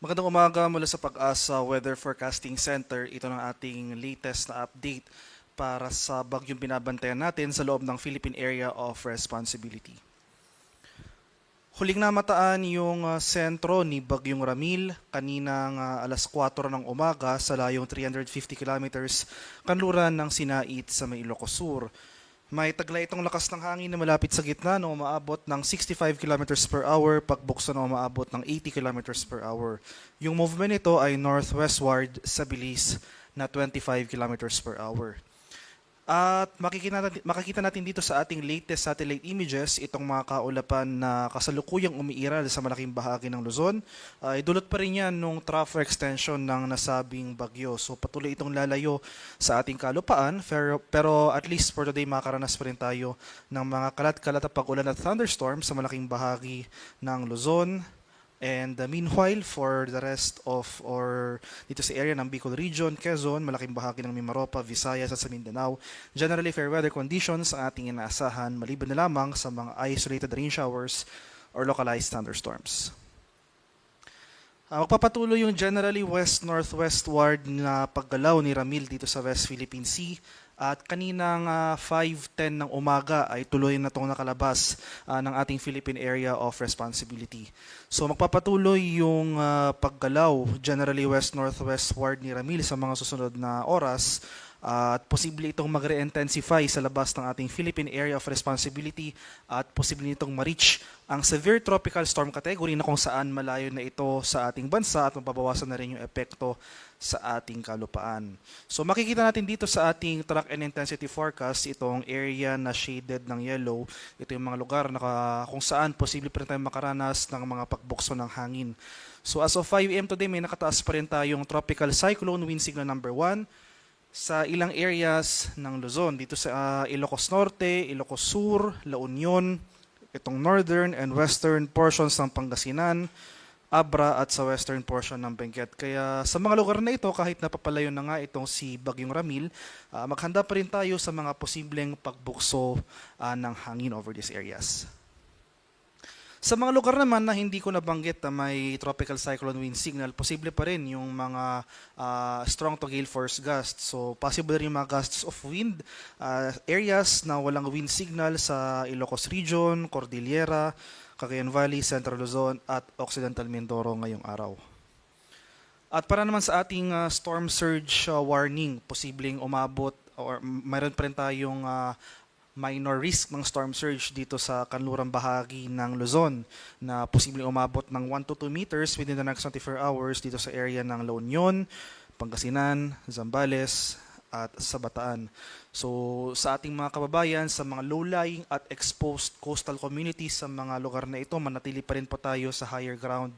Magandang umaga mula sa Pag-asa Weather Forecasting Center. Ito ng ating latest na update para sa bagyong binabantayan natin sa loob ng Philippine Area of Responsibility. Huling namataan yung ah, sentro ni Bagyong Ramil kaninang ah, alas 4 ng umaga sa layong 350 kilometers kanluran ng Sinait sa Ilocos Sur. May taglay itong lakas ng hangin na malapit sa gitna na umaabot ng 65 km per hour, pagbukso na umaabot ng 80 km per hour. Yung movement nito ay northwestward sa bilis na 25 km per hour. At makikita natin, makikita natin dito sa ating latest satellite images itong mga kaulapan na kasalukuyang umiiral sa malaking bahagi ng Luzon. Ay dulot pa rin yan nung trough extension ng nasabing bagyo. So patuloy itong lalayo sa ating kalupaan pero, pero at least for today makakaranas pa rin tayo ng mga kalat-kalat na pag-ulan at thunderstorm sa malaking bahagi ng Luzon, And uh, meanwhile, for the rest of or dito sa area ng Bicol Region, Quezon, malaking bahagi ng Mimaropa, Visayas at sa Mindanao, generally fair weather conditions ang ating inaasahan maliban na lamang sa mga isolated rain showers or localized thunderstorms. Uh, magpapatuloy yung generally west-northwestward na paggalaw ni Ramil dito sa West Philippine Sea at kaninang ah, 5.10 ng umaga ay tuloy na itong nakalabas ah, ng ating Philippine Area of Responsibility. So magpapatuloy yung ah, paggalaw generally west-northwestward ni Ramil sa mga susunod na oras at posible itong magre-intensify sa labas ng ating Philippine Area of Responsibility at posible nitong ma-reach ang severe tropical storm category na kung saan malayo na ito sa ating bansa at mababawasan na rin yung epekto sa ating kalupaan. So makikita natin dito sa ating track and intensity forecast itong area na shaded ng yellow. Ito yung mga lugar na kung saan posible pa rin tayong makaranas ng mga pagbukso ng hangin. So as of 5 a.m. today, may nakataas pa rin tayong tropical cyclone wind signal number 1 sa ilang areas ng Luzon. Dito sa ah, Ilocos Norte, Ilocos Sur, La Union, itong northern and western portions ng Pangasinan, Abra at sa western portion ng Benguet. Kaya sa mga lugar na ito, kahit napapalayo na nga itong si Bagyong Ramil, ah, maghanda pa rin tayo sa mga posibleng pagbukso ah, ng hangin over these areas. Sa mga lugar naman na hindi ko nabanggit na may tropical cyclone wind signal, posible pa rin yung mga ah, strong to gale force gusts. So possible rin yung mga gusts of wind ah, areas na walang wind signal sa Ilocos Region, Cordillera, Cagayan Valley, Central Luzon at Occidental Mindoro ngayong araw. At para naman sa ating ah, storm surge ah, warning, posibleng umabot or mayroon pa rin tayong ah, minor risk ng storm surge dito sa kanlurang bahagi ng Luzon na posibleng umabot ng 1 to 2 meters within the next 24 hours dito sa area ng La Union, Pangasinan, Zambales at sa Bataan. So sa ating mga kababayan sa mga low-lying at exposed coastal communities sa mga lugar na ito, manatili pa rin po tayo sa higher ground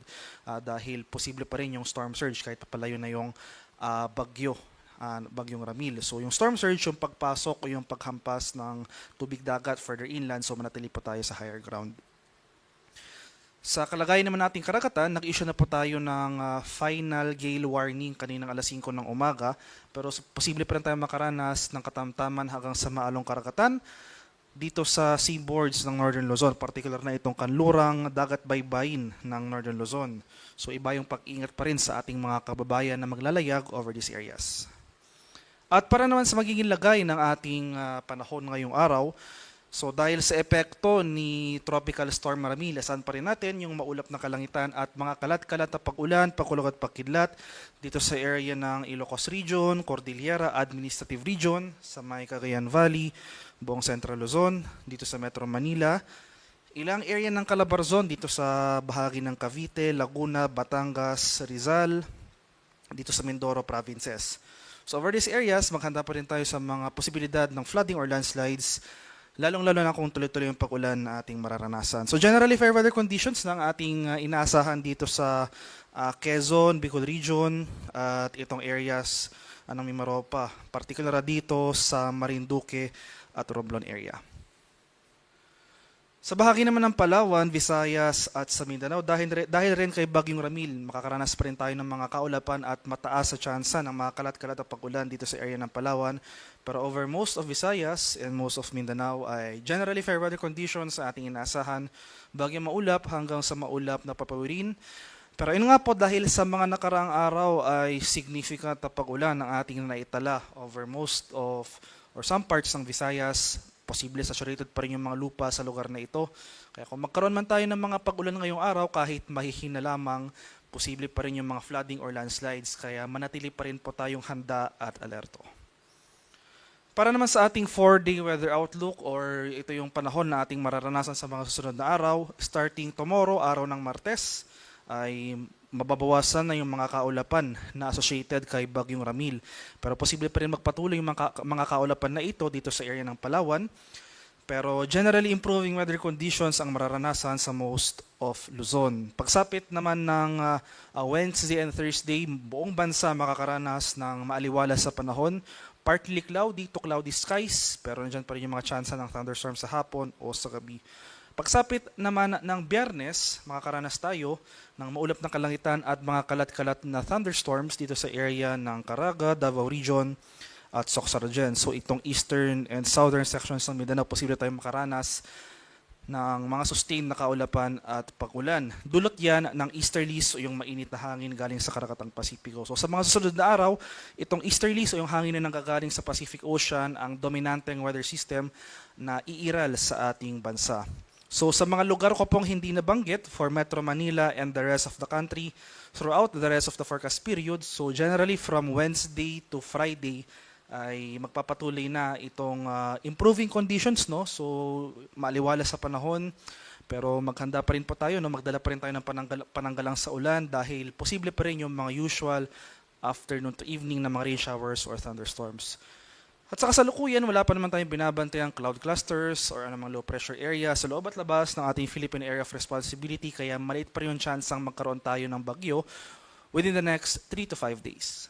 ah, dahil posible pa rin yung storm surge kahit papalayo na yung ah, bagyo ah, bagyong Ramil. So yung storm surge, yung pagpasok o yung paghampas ng tubig dagat further inland, so manatili po tayo sa higher ground. Sa kalagayan naman nating karagatan, nag-issue na po tayo ng ah, final gale warning kaninang alas 5 ng umaga. Pero posible pa rin tayo makaranas ng katamtaman hanggang sa maalong karagatan dito sa seaboards ng Northern Luzon, particular na itong kanlurang dagat baybayin ng Northern Luzon. So iba yung pag-ingat pa rin sa ating mga kababayan na maglalayag over these areas. At para naman sa magiging lagay ng ating ah, panahon ngayong araw, so dahil sa epekto ni Tropical Storm Maramil, asan pa rin natin yung maulap na kalangitan at mga kalat-kalat na pag-ulan, pagkulog at pagkidlat dito sa area ng Ilocos Region, Cordillera Administrative Region, sa may Cagayan Valley, buong Central Luzon, dito sa Metro Manila, ilang area ng Calabarzon dito sa bahagi ng Cavite, Laguna, Batangas, Rizal, dito sa Mindoro provinces. So over these areas, maghanda pa rin tayo sa mga posibilidad ng flooding or landslides, lalong-lalo na kung tuloy-tuloy yung pag-ulan na ating mararanasan. So generally, fair weather conditions ng ating uh, inaasahan dito sa uh, Quezon, Bicol Region, at itong areas uh, ng Mimaropa, particular dito sa Marinduque at Romblon area. Sa bahagi naman ng Palawan, Visayas at sa Mindanao, dahil, dahil rin kay Bagyong Ramil, makakaranas pa rin tayo ng mga kaulapan at mataas sa tsansa ng mga kalat-kalat at pag-ulan dito sa area ng Palawan. Pero over most of Visayas and most of Mindanao ay generally fair weather conditions sa ating inaasahan. Bagyong maulap hanggang sa maulap na papawirin. Pero yun nga po dahil sa mga nakaraang araw ay significant na pag-ulan ang ating naitala over most of or some parts ng Visayas. Posible saturated pa rin yung mga lupa sa lugar na ito. Kaya kung magkaroon man tayo ng mga pag-ulan ngayong araw, kahit mahihina lamang, posible pa rin yung mga flooding or landslides. Kaya manatili pa rin po tayong handa at alerto. Para naman sa ating 4-day weather outlook or ito yung panahon na ating mararanasan sa mga susunod na araw, starting tomorrow, araw ng Martes, ay mababawasan na yung mga kaulapan na associated kay Bagyong Ramil. Pero posible pa rin magpatuloy yung mga, ka- mga kaulapan na ito dito sa area ng Palawan. Pero generally improving weather conditions ang mararanasan sa most of Luzon. Pagsapit naman ng uh, Wednesday and Thursday, buong bansa makakaranas ng maaliwalas sa panahon. Partly cloudy to cloudy skies, pero nandiyan pa rin yung mga tsansa ng thunderstorm sa hapon o sa gabi. Pagsapit naman ng biyernes, makakaranas tayo ng maulap na kalangitan at mga kalat-kalat na thunderstorms dito sa area ng Caraga, Davao Region, at Soxaragen. So itong eastern and southern sections ng Mindanao, posible tayong makaranas ng mga sustained na kaulapan at pag-ulan. Dulot yan ng easterlies o yung mainit na hangin galing sa karakatang Pasipiko. So sa mga susunod na araw, itong easterlies o yung hangin na nanggagaling sa Pacific Ocean ang dominanteng weather system na iiral sa ating bansa. So sa mga lugar ko pong hindi nabanggit for Metro Manila and the rest of the country throughout the rest of the forecast period, so generally from Wednesday to Friday ay magpapatuloy na itong ah, improving conditions no so maaliwala sa panahon pero maghanda pa rin po tayo no magdala pa rin tayo ng pananggal- pananggalang sa ulan dahil posible pa rin yung mga usual afternoon to evening na mga rain showers or thunderstorms. At sa kasalukuyan, wala pa naman tayong binabantayang cloud clusters or anumang low pressure area sa loob at labas ng ating Philippine Area of Responsibility kaya maliit pa rin yung chance ang magkaroon tayo ng bagyo within the next 3 to 5 days.